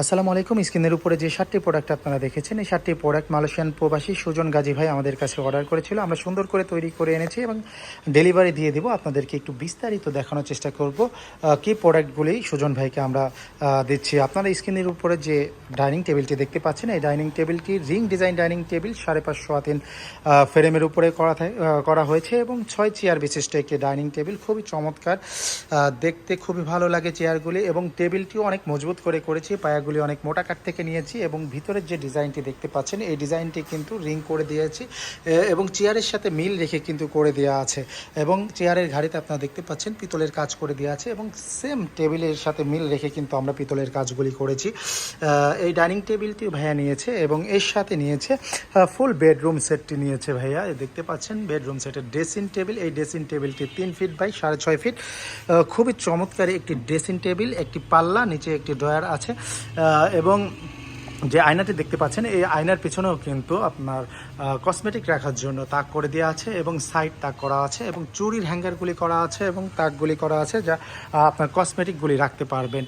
আসসালামু আলাইকুম। স্ক্রিনের উপরে যে সাতটি প্রোডাক্ট আপনারা দেখেছেন, এই সাতটি প্রোডাক্ট মালয়েশিয়ান প্রবাসী সুজন গাজী ভাই আমাদের কাছে অর্ডার করেছিল। আমরা সুন্দর করে তৈরি করে এনেছি এবং ডেলিভারি দিয়ে দেবো। আপনাদেরকে একটু বিস্তারিত দেখানোর চেষ্টা করব কি প্রোডাক্টগুলি সুজন ভাইকে আমরা দিচ্ছি। আপনারা স্ক্রিনের উপরে যে ডাইনিং টেবিলটি দেখতে পাচ্ছেন, এই ডাইনিং টেবিলটি রিং ডিজাইন ডাইনিং টেবিল সাড়ে পাঁচশো আতিন ফ্রেমের উপরে করা করা হয়েছে এবং ছয় চেয়ার বিশিষ্ট একটি ডাইনিং টেবিল খুবই চমৎকার দেখতে খুবই ভালো লাগে চেয়ারগুলি এবং টেবিলটিও অনেক মজবুত করে করেছে করেছি পায়াগুলি অনেক মোটা কাঠ থেকে নিয়েছি এবং ভিতরের যে ডিজাইনটি দেখতে পাচ্ছেন, এই ডিজাইনটি কিন্তু রিং করে দিয়েছি এবং চেয়ারের সাথে মিল রেখে কিন্তু করে দেওয়া আছে। এবং চেয়ারের ঘাড়িতে আপনারা দেখতে পাচ্ছেন, পিতলের কাজ করে দেওয়া আছে এবং সেম টেবিলের সাথে মিল রেখে কিন্তু আমরা পিতলের কাজগুলি করেছি। এই ডাইনিং টেবিলটি ভাইয়া নিয়েছে এবং এর সাথে নিয়েছে ফুল বেডরুম সেটটি নিয়েছে ভাইয়া। দেখতে পাচ্ছেন বেডরুম সেটের ড্রেসিং টেবিল এই ড্রেসিং টেবিলটি তিন ফিট বাই সাড়ে ছয় ফিট খুবই চমৎকার একটি ড্রেসিং টেবিল একটি পাল্লা, নিচে একটি ড্রয়ার আছে। এবং যে আয়নাটি দেখতে পাচ্ছেন, এই আয়নার পিছনেও কিন্তু আপনার কসমেটিক রাখার জন্য তাক করে দেওয়া আছে এবং সাইড তাক করা আছে এবং চুরির হ্যাঙ্গারগুলি করা আছে এবং তাকগুলি করা আছে যা আপনার কসমেটিকগুলি রাখতে পারবেন।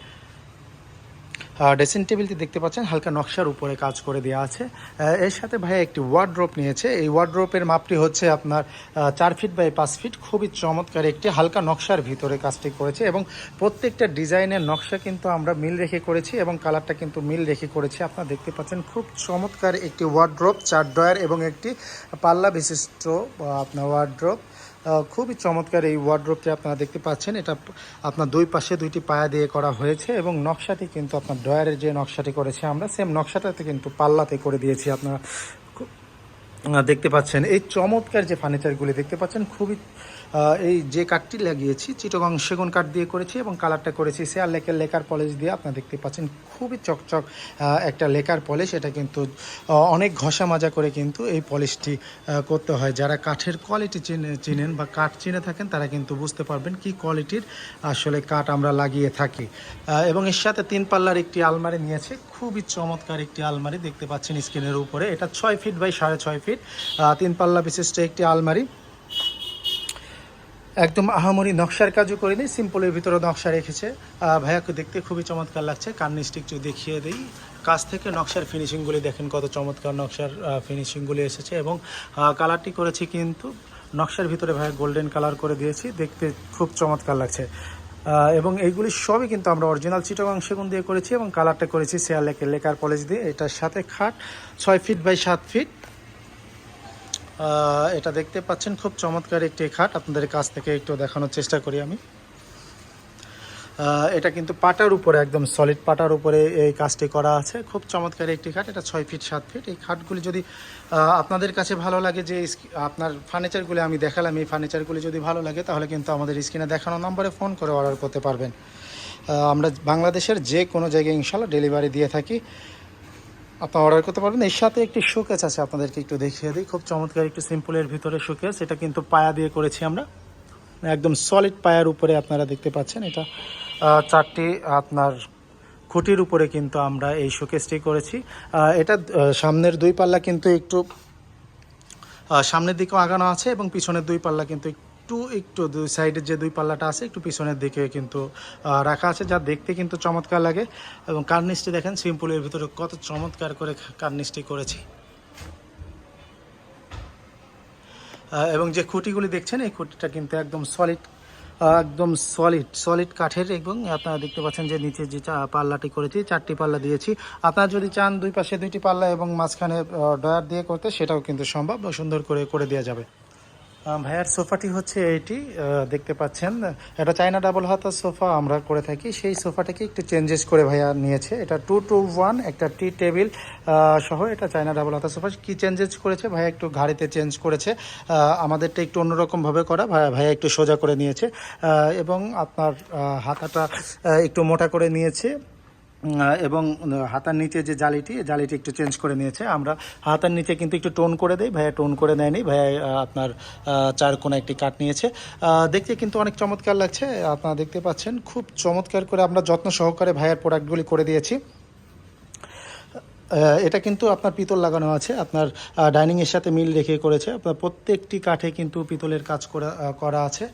ড্রেসিং টেবিলটি দেখতে পাচ্ছেন, হালকা নকশার উপরে কাজ করে দেওয়া আছে। এর সাথে ভাইয়া একটি ওয়ার্ড্রোপ নিয়েছে। এই ওয়ার্ড্রোপের মাপটি হচ্ছে আপনার চার ফিট বাই পাঁচ ফিট খুবই চমৎকার একটি হালকা নকশার ভিতরে কাজটি করেছে এবং প্রত্যেকটা ডিজাইনের নকশা কিন্তু আমরা মিল রেখে করেছি এবং কালারটা কিন্তু মিল রেখে করেছি। আপনারা দেখতে পাচ্ছেন খুব চমৎকার একটি ওয়ার্ড্রোপ চার ড্রয়ার এবং একটি পাল্লা বিশিষ্ট আপনার ওয়ার্ড্রোপ খুবই চমৎকার এই ওয়ার্ড্রোপটি আপনারা দেখতে পাচ্ছেন। এটা আপনার দুই পাশে দুইটি পায়া দিয়ে করা হয়েছে এবং নকশাটি কিন্তু আপনার ড্রয়ারের যে নকশাটি করেছে আমরা সেম নকশাটাতে কিন্তু পাল্লাতে করে দিয়েছি আপনারা দেখতে পাচ্ছেন। এই চমৎকার যে ফার্নিচারগুলি দেখতে পাচ্ছেন, খুবই এই যে কাঠটি লাগিয়েছি, চিটগং সেগুন কাঠ দিয়ে করেছি এবং কালারটা করেছি শেয়ার লেকের লেকার পলিশ দিয়ে। আপনারা দেখতে পাচ্ছেন, খুবই চকচক একটা লেকার পলিশ। এটা কিন্তু অনেক ঘষা মাজা করে কিন্তু এই পলিশটি করতে হয়। যারা কাঠের কোয়ালিটি চিনে, চিনেন বা কাঠ চিনে থাকেন, তারা কিন্তু বুঝতে পারবেন কি কোয়ালিটির আসলে কাঠ আমরা লাগিয়ে থাকি। এবং এর সাথে তিন পাল্লার একটি আলমারি নিয়েছে। খুবই চমৎকার একটি আলমারি। দেখতে পাচ্ছেন স্ক্রিনের উপরে। এটা ছয় ফিট বাই সাড়ে ছয় ফিট তিন পাল্লা বিশিষ্ট একটি আলমারি। একদম আহামরি নকশার কাজও করিনি সিম্পলের ভিতরে নকশা রেখেছে। ভাইয়াকে দেখতে খুবই চমৎকার লাগছে কার্নিশটি একটু দেখিয়ে দিই। কাছ থেকে নকশার ফিনিশিংগুলি দেখেন, কত চমৎকার নকশার ফিনিশিংগুলি এসেছে এবং কালারটি করেছি কিন্তু নকশার ভিতরে ভাইয়া গোল্ডেন কালার করে দিয়েছি, দেখতে খুব চমৎকার লাগছে। এবং এইগুলি সবই কিন্তু আমরা অরিজিনাল চিটাগাং সেগুন দিয়ে করেছি এবং কালারটা করেছি শেয়ার লেকের লেকার পলিশ দিয়ে, এটার সাথে খাট ছয় ফিট বাই সাত ফিট এটা দেখতে পাচ্ছেন, খুব চমৎকার একটি খাট। আপনাদের কাছ থেকে একটু দেখানোর চেষ্টা করি আমি। এটা কিন্তু পাটার উপরে, একদম সলিড পাটার উপরে এই কাজটি করা আছে। খুব চমৎকার একটি খাট, এটা ছয় ফিট, সাত ফিট। এই খাটগুলি যদি আপনাদের কাছে ভালো লাগে যে আপনার ফার্নিচারগুলি আমি দেখালাম, এই ফার্নিচারগুলি যদি ভালো লাগে, তাহলে কিন্তু আমাদের স্ক্রিনে দেখানো নম্বরে ফোন করে অর্ডার করতে পারবেন। আমরা বাংলাদেশের যে কোনো জায়গায় ইনশাল্লাহ ডেলিভারি দিয়ে থাকি। আপনার অর্ডার করতে পারবেন। এর সাথে একটি শোকেস আছে, আপনাদেরকে একটু দেখিয়ে দিই। খুব চমৎকার একটু সিম্পলের ভিতরে শোকেস এটা কিন্তু পায়া দিয়ে করেছি আমরা। একদম সলিড পায়ার উপরে আপনারা দেখতে পাচ্ছেন। এটা চারটি আপনার খুঁটির উপরে কিন্তু আমরা এই শোকেসটি করেছি। এটা সামনের দুই পাল্লা কিন্তু একটু সামনের দিকেও আগানো আছে এবং পিছনের দুই পাল্লা কিন্তু একটু একটু দুই সাইডের যে দুই পাল্লাটা আছে, একটু পিছনের দিকে কিন্তু রাখা আছে, যা দেখতে কিন্তু চমৎকার লাগে। এবং কার্নিশটি দেখেন সিম্পলের ভিতরে কত চমৎকার করে কার্নিশটি করেছি। এবং যে খুঁটিগুলি দেখছেন, এই খুঁটিটা কিন্তু একদম সলিড একদম সলিড সলিড কাঠের এবং আপনারা দেখতে পাচ্ছেন যে নিচে যে পাল্লাটি করেছি, চারটি পাল্লা দিয়েছি। আপনারা যদি চান দুই পাশে দুইটি পাল্লা এবং মাঝখানে ডয়ার দিয়ে করতে, সেটাও কিন্তু সম্ভব, সুন্দর করে করে দেওয়া যাবে। ভাইয়ার সোফাটি হচ্ছে এইটি দেখতে পাচ্ছেন। এটা চাইনা ডাবল হাতা সোফা আমরা করে থাকি। সেই সোফাটাকে একটু চেঞ্জেস করে ভাইয়া নিয়েছে। এটা টু টু ওয়ান একটা টি টেবিল সহ এটা চাইনা ডাবল হাতা সোফা। কি চেঞ্জেস করেছে? ভাইয়া একটু ঘাড়িতে চেঞ্জ করেছে। আমাদেরটা একটু অন্যরকমভাবে করা। ভাইয়া ভাইয়া একটু সোজা করে নিয়েছে। এবং আপনার হাতাটা একটু মোটা করে নিয়েছে। এবং হাতার নিচে যে জালিটি জালিটি একটু চেঞ্জ করে নিয়েছে। আমরা হাতার নিচে কিন্তু একটু টোন করে দেই। ভাইয়া টোন করে নেয়নি। ভাইয়া আপনার চার কোনা একটি কাট নিয়েছে। দেখতে কিন্তু অনেক চমৎকার লাগছে। আপনারা দেখতে পাচ্ছেন, খুব চমৎকার করে আমরা যত্ন সহকারে ভাইয়ের প্রোডাক্টগুলি করে দিয়েছি। এটা কিন্তু আপনার পিতল লাগানো আছে। আপনার ডাইনিংয়ের সাথে মিল রেখে করেছে। আপনার প্রত্যেকটি কাঠে কিন্তু পিতলের কাজ করা করা আছে।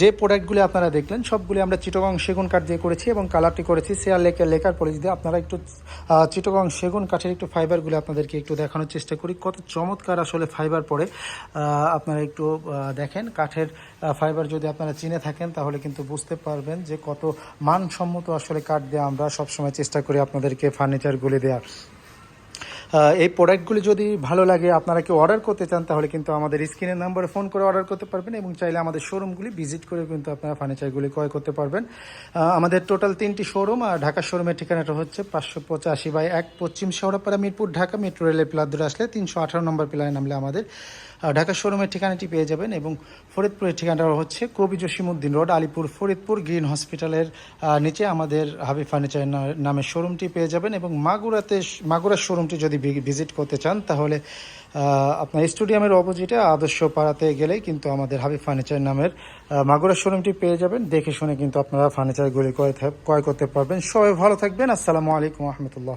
যে প্রোডাক্টগুলি আপনারা দেখলেন, সবগুলি আমরা চিটগং সেগুন কাঠ দিয়ে করেছি এবং কালারটি করেছি। সেয়ার লেকের লেকার পলিশ দিয়ে আপনারা একটু চিটগং সেগুন কাঠের একটু ফাইবারগুলি আপনাদেরকে একটু দেখানোর চেষ্টা করি। কত চমৎকার আসলে ফাইবার পড়ে। আপনারা একটু দেখেন, কাঠের ফাইবার যদি আপনারা চিনে থাকেন, তাহলে কিন্তু বুঝতে পারবেন যে কত মানসম্মত আসলে কাঠ দিয়ে আমরা সবসময় চেষ্টা করি আপনাদেরকে ফার্নিচারগুলি দেওয়ার এই প্রোডাক্টগুলি যদি ভালো লাগে, আপনারা কেউ অর্ডার করতে চান, তাহলে কিন্তু আমাদের স্ক্রিনের নাম্বারে ফোন করে অর্ডার করতে পারবেন এবং চাইলে আমাদের শোরুমগুলি ভিজিট করে কিন্তু আপনারা ফার্নিচারগুলি ক্রয় করতে পারবেন। আমাদের টোটাল তিনটি শোরুম আর ঢাকা শোরুমের ঠিকানাটা হচ্ছে পাঁচশো পঁচাশি বাই এক পশ্চিম শহরপাড়া মিরপুর, ঢাকা মেট্রো রেলের প্লার ধরে আসলে তিনশো আঠারো নম্বর প্লায় নামলে আমাদের ঢাকা শোরুমের ঠিকানাটি পেয়ে যাবেন এবং ফরিদপুরের ঠিকানাটা হচ্ছে কবি জসিমুদ্দিন রোড আলিপুর ফরিদপুর গ্রিন হসপিটালের নিচে আমাদের হাবি ফার্নিচার না- নামের শোরুমটি পেয়ে যাবেন এবং মাগুরাতে মাগুরার শোরুমটি যদি ভিজিট করতে চান তাহলে আপনার স্টেডিয়ামের অপোজিটে আদর্শ পাড়াতে গেলেই কিন্তু আমাদের হাবি ফার্নিচার নামের আহ, মাগুরার শোরুমটি পেয়ে যাবেন। দেখে শুনে কিন্তু আপনারা ফার্নিচারগুলি ক্রয় করতে পারবেন। সবাই ভালো থাকবেন। আসসালামু আলাইকুম রহমতুল্লাহ।